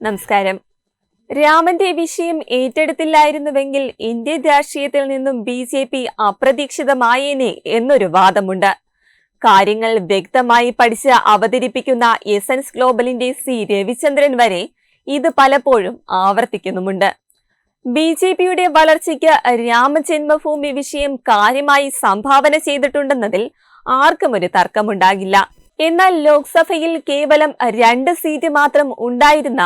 നമസ്കാരം. രാമന്റെ വിഷയം ഏറ്റെടുത്തില്ലായിരുന്നുവെങ്കിൽ ഇന്ത്യൻ രാഷ്ട്രീയത്തിൽ നിന്നും ബി ജെ പി അപ്രതീക്ഷിതമായേനെ എന്നൊരു വാദമുണ്ട്. കാര്യങ്ങൾ വ്യക്തമായി പഠിച്ച് അവതരിപ്പിക്കുന്ന എസൻസ് ഗ്ലോബലിന്റെ സി രവിചന്ദ്രൻ വരെ ഇത് പലപ്പോഴും ആവർത്തിക്കുന്നുമുണ്ട്. ബി ജെ പിയുടെ വളർച്ചയ്ക്ക് രാമജന്മഭൂമി വിഷയം കാര്യമായി സംഭാവന ചെയ്തിട്ടുണ്ടെന്നതിൽ ആർക്കും ഒരു തർക്കമുണ്ടാകില്ല. എന്നാൽ ലോക്സഭയിൽ കേവലം രണ്ട് സീറ്റ് മാത്രം ഉണ്ടായിരുന്ന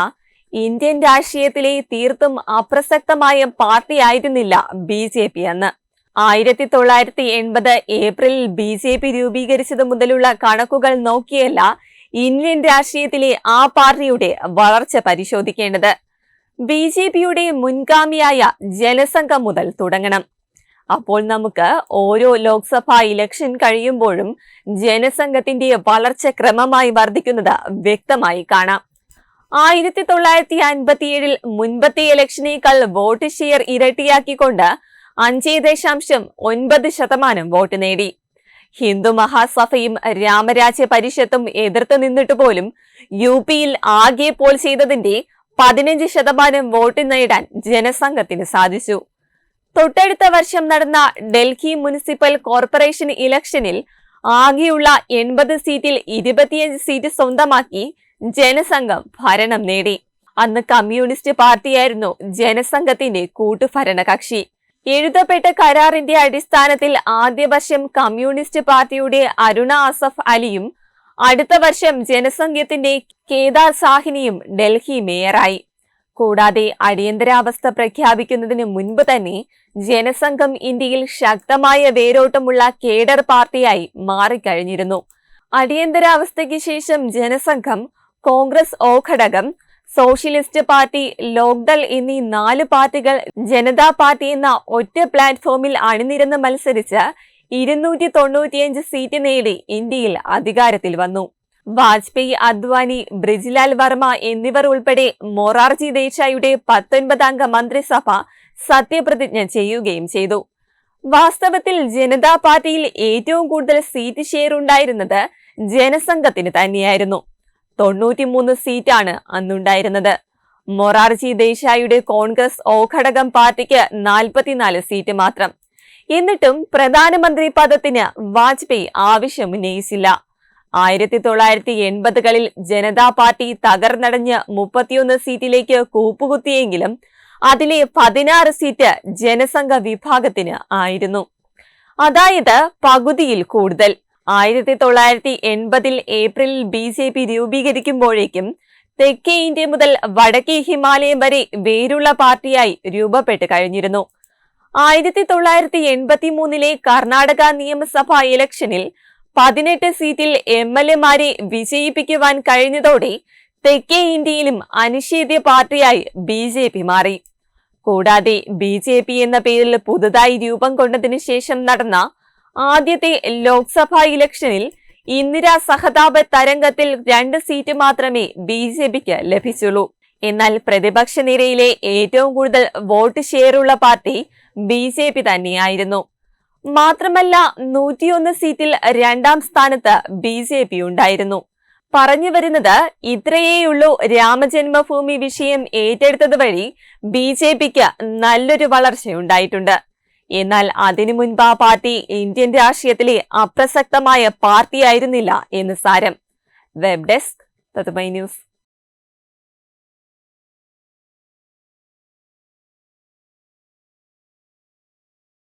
ഇന്ത്യൻ രാഷ്ട്രീയത്തിലെ തീർത്തും അപ്രസക്തമായ പാർട്ടിയായിരുന്നില്ല ബി ജെ പി അന്ന് ആയിരത്തി തൊള്ളായിരത്തി എൺപത് ഏപ്രിലിൽ ബി ജെ പി രൂപീകരിച്ചത് മുതലുള്ള കണക്കുകൾ നോക്കിയല്ല ഇന്ത്യൻ രാഷ്ട്രീയത്തിലെ ആ പാർട്ടിയുടെ വളർച്ച പരിശോധിക്കേണ്ടത്. ബി ജെ പിയുടെ മുൻഗാമിയായ ജനസംഘം മുതൽ തുടങ്ങണം. അപ്പോൾ നമുക്ക് ഓരോ ലോക്സഭാ ഇലക്ഷൻ കഴിയുമ്പോഴും ജനസംഘത്തിന്റെ വളർച്ച ക്രമമായി വർദ്ധിക്കുന്നത് വ്യക്തമായി കാണാം. ആയിരത്തി തൊള്ളായിരത്തി അൻപത്തിയേഴിൽ മുൻപത്തെ ഇലക്ഷനേക്കാൾ വോട്ട് ഷെയർ ഇരട്ടിയാക്കിക്കൊണ്ട് അഞ്ച് ദശാംശം ഒൻപത് ശതമാനം വോട്ട് നേടി. ഹിന്ദു മഹാസഭയും രാമരാജ്യ പരിഷത്തും എതിർത്ത് നിന്നിട്ട് പോലും യു പിയിൽ ആകെ പോൾ ചെയ്തതിന്റെ പതിനഞ്ച് ശതമാനം വോട്ട് നേടാൻ ജനസംഘത്തിന് സാധിച്ചു. തൊട്ടടുത്ത വർഷം നടന്ന ഡൽഹി മുനിസിപ്പൽ കോർപ്പറേഷൻ ഇലക്ഷനിൽ ആകെയുള്ള എൺപത് സീറ്റിൽ ഇരുപത്തിയഞ്ച് സീറ്റ് സ്വന്തമാക്കി ജനസംഘം ഭരണം നേടി. അന്ന് കമ്മ്യൂണിസ്റ്റ് പാർട്ടിയായിരുന്നു ജനസംഘത്തിന്റെ കൂട്ടുഭരണകക്ഷി. എഴുതപ്പെട്ട കരാറിന്റെ അടിസ്ഥാനത്തിൽ ആദ്യ വർഷം കമ്മ്യൂണിസ്റ്റ് പാർട്ടിയുടെ അരുണ ആസഫ് അലിയും അടുത്ത വർഷം ജനസംഘത്തിന്റെ കേദാർ സാഹിനിയും ഡൽഹി മേയറായി. കൂടാതെ അടിയന്തരാവസ്ഥ പ്രഖ്യാപിക്കുന്നതിന് മുൻപ് തന്നെ ജനസംഘം ഇന്ത്യയിൽ ശക്തമായ വേരോട്ടമുള്ള കേഡർ പാർട്ടിയായി മാറിക്കഴിഞ്ഞിരുന്നു. അടിയന്തരാവസ്ഥയ്ക്ക് ശേഷം ജനസംഘം കോൺഗ്രസ് ഒ ഘടകം സോഷ്യലിസ്റ്റ് പാർട്ടി ലോക്ദൾ എന്നീ നാല് പാർട്ടികൾ ജനതാ പാർട്ടി എന്ന ഒറ്റ പ്ലാറ്റ്ഫോമിൽ അണിനിരന്ന് മത്സരിച്ച് ഇരുന്നൂറ്റി തൊണ്ണൂറ്റിയഞ്ച് സീറ്റ് നേടി ഇന്ത്യയിൽ അധികാരത്തിൽ വന്നു. വാജ്പേയി അദ്വാനി ബ്രിജ്ലാൽ വർമ്മ എന്നിവർ ഉൾപ്പെടെ മൊറാർജി ദേശായിയുടെ പത്തൊൻപതംഗ മന്ത്രിസഭ സത്യപ്രതിജ്ഞ ചെയ്യുകയും ചെയ്തു. വാസ്തവത്തിൽ ജനതാ പാർട്ടിയിൽ ഏറ്റവും കൂടുതൽ സീറ്റ് ഷെയർ ഉണ്ടായിരുന്നത് ജനസംഘത്തിന് തന്നെയായിരുന്നു. തൊണ്ണൂറ്റിമൂന്ന് സീറ്റാണ് അന്നുണ്ടായിരുന്നത്. മൊറാർജി ദേശായിയുടെ കോൺഗ്രസ് ഒ ഘടകം പാർട്ടിക്ക് നാൽപ്പത്തിനാല് സീറ്റ് മാത്രം. എന്നിട്ടും പ്രധാനമന്ത്രി പദത്തിന് വാജ്പേയി ആവശ്യം ഉന്നയിച്ചില്ല ആയിരത്തി തൊള്ളായിരത്തി എൺപതുകളിൽ ജനതാ പാർട്ടി തകർന്നടഞ്ഞ് മുപ്പത്തിയൊന്ന് സീറ്റിലേക്ക് കൂപ്പുകുത്തിയെങ്കിലും അതിലെ പതിനാറ് സീറ്റ് ജനസംഘ വിഭാഗത്തിന് ആയിരുന്നു. അതായത് പകുതിയിൽ കൂടുതൽ. ആയിരത്തി തൊള്ളായിരത്തി എൺപതിൽ ഏപ്രിലിൽ ബി ജെ പി രൂപീകരിക്കുമ്പോഴേക്കും തെക്കേ ഇന്ത്യ മുതൽ വടക്കേ ഹിമാലയം വരെ വേരുള്ള പാർട്ടിയായി രൂപപ്പെട്ട് കഴിഞ്ഞിരുന്നു. ആയിരത്തി തൊള്ളായിരത്തി എൺപത്തി മൂന്നിലെ കർണാടക നിയമസഭാ ഇലക്ഷനിൽ പതിനെട്ട് സീറ്റിൽ എം എൽ എമാരെ വിജയിപ്പിക്കുവാൻ കഴിഞ്ഞതോടെ തെക്കേ ഇന്ത്യയിലും അനിഷേധ്യ പാർട്ടിയായി ബി ജെ പി മാറി. കൂടാതെ ബി ജെ പി എന്ന പേരിൽ പുതുതായി രൂപം കൊണ്ടതിനു ശേഷം നടന്ന ആദ്യത്തെ ലോക്സഭാ ഇലക്ഷനിൽ ഇന്ദിര സഹതാപ തരംഗത്തിൽ രണ്ട് സീറ്റ് മാത്രമേ ബി ജെ പിക്ക് ലഭിച്ചുള്ളൂ. എന്നാൽ പ്രതിപക്ഷ നിരയിലെ ഏറ്റവും കൂടുതൽ വോട്ട് ഷെയറുള്ള പാർട്ടി ബി ജെ പി തന്നെയായിരുന്നു. മാത്രമല്ല നൂറ്റിയൊന്ന് സീറ്റിൽ രണ്ടാം സ്ഥാനത്ത് ബി ജെ പി ഉണ്ടായിരുന്നു. പറഞ്ഞു വരുന്നത് ഇത്രയേയുള്ളൂ രാമജന്മഭൂമി വിഷയം ഏറ്റെടുത്തത് വഴി ബി ജെ പിക്ക് നല്ലൊരു വളർച്ചയുണ്ടായിട്ടുണ്ട്. എന്നാൽ അതിനു മുൻപ് ആ പാർട്ടി ഇന്ത്യൻ രാഷ്ട്രീയത്തിലെ അപ്രസക്തമായ പാർട്ടിയായിരുന്നില്ല എന്ന് സാരം. Web desk news.